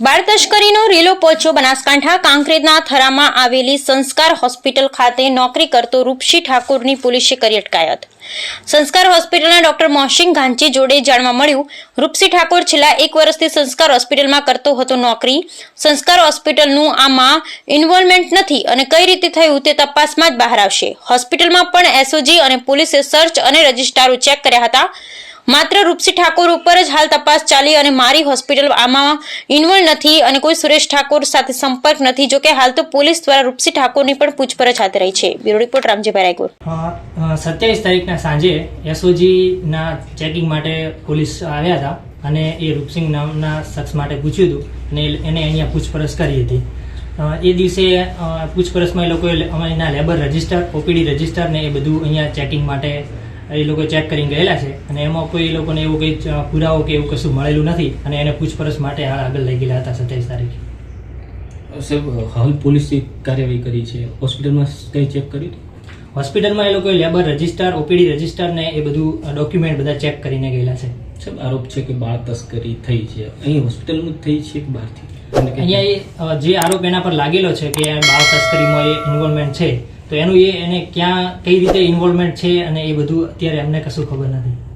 બાળ તસ્કરીનો રેલો પહોંચ્યો બનાસકાંઠા. કાંકરેજના થરામાં આવેલી સંસ્કાર હોસ્પિટલ ખાતે નોકરી કરતો રૂપસી ઠાકોરની પોલીસે કરી અટકાયત. સંસ્કાર હોસ્પિટલના ડોક્ટર મોહસિંગ ગાંચી જોડે જાણવા મળ્યું, રૂપસી ઠાકોર છેલ્લા એક વર્ષથી સંસ્કાર હોસ્પિટલમાં કરતો હતો નોકરી. સંસ્કાર હોસ્પિટલનું આમાં ઇન્વોલ્વમેન્ટ નથી અને કઈ રીતે થયું તે તપાસમાં જ બહાર આવશે. હોસ્પિટલમાં પણ એસઓજી અને પોલીસે સર્ચ અને રજિસ્ટ્રારો ચેક કર્યા હતા. માત્ર રૂપસી ઠાકોર ઉપર જ હાલ તપાસ ચાલી અને મારી હોસ્પિટલ આમાં ઇન્વોલ્વ નથી અને કોઈ સુરેશ ઠાકોર સાથે સંપર્ક નથી. જોકે હાલ તો પોલીસ દ્વારા રૂપસી ઠાકોરની પણ પૂછપરછ હાથ રહી છે. Bureau report, Ramjibhai Raygur. સત્યાવીસ તારીખના સાંજે એસઓજીના ચેકિંગ માટે પોલીસ આવ્યા હતા અને એ રૂપસિંગ નામના શખ્સ માટે પૂછ્યું હતું અને એને અહીંયા પૂછપરછ કરી હતી. એ દિવસે પૂછપરછમાં એ લોકોએ લે- અમે એના લેબર રજિસ્ટર ઓપીડી રજિસ્ટર ને એ બધું અહીંયા ચેકિંગ માટે એ લોકો ચેક કરીને ગયેલા છે. અને એમાં કોઈ એ લોકોને એવું કંઈ પુરાવો કે એવું કશું મળેલું નથી. અને એને પૂછપરછ માટે હાલ આગળ લઈ ગયેલા હતા સત્યાવીસ તારીખે. સાહેબ હાલ પોલીસે કાર્યવાહી કરી છે. હોસ્પિટલમાં કંઈ ચેક કર્યું હોસ્પિટલમાં એ લોકોએ લેબર રજિસ્ટર ઓપીડી રજિસ્ટર ને એ બધું ડોક્યુમેન્ટ બધા ચેક કરીને ગયેલા છે. સાહેબ આરોપ છે કે બાળ તસ્કરી થઈ છે. અહીં હોસ્પિટલમાં થઈ છે કે બહારથી? અહીંયા એ જે આરોપ એના પર લાગેલો છે કે બાળ તસ્કરીમાં એ ઇન્વોલ્વમેન્ટ છે તો એનું એ એને ક્યાં, કઈ રીતે ઇન્વોલ્વમેન્ટ છે અને એ બધું અત્યારે અમને કશું ખબર નથી.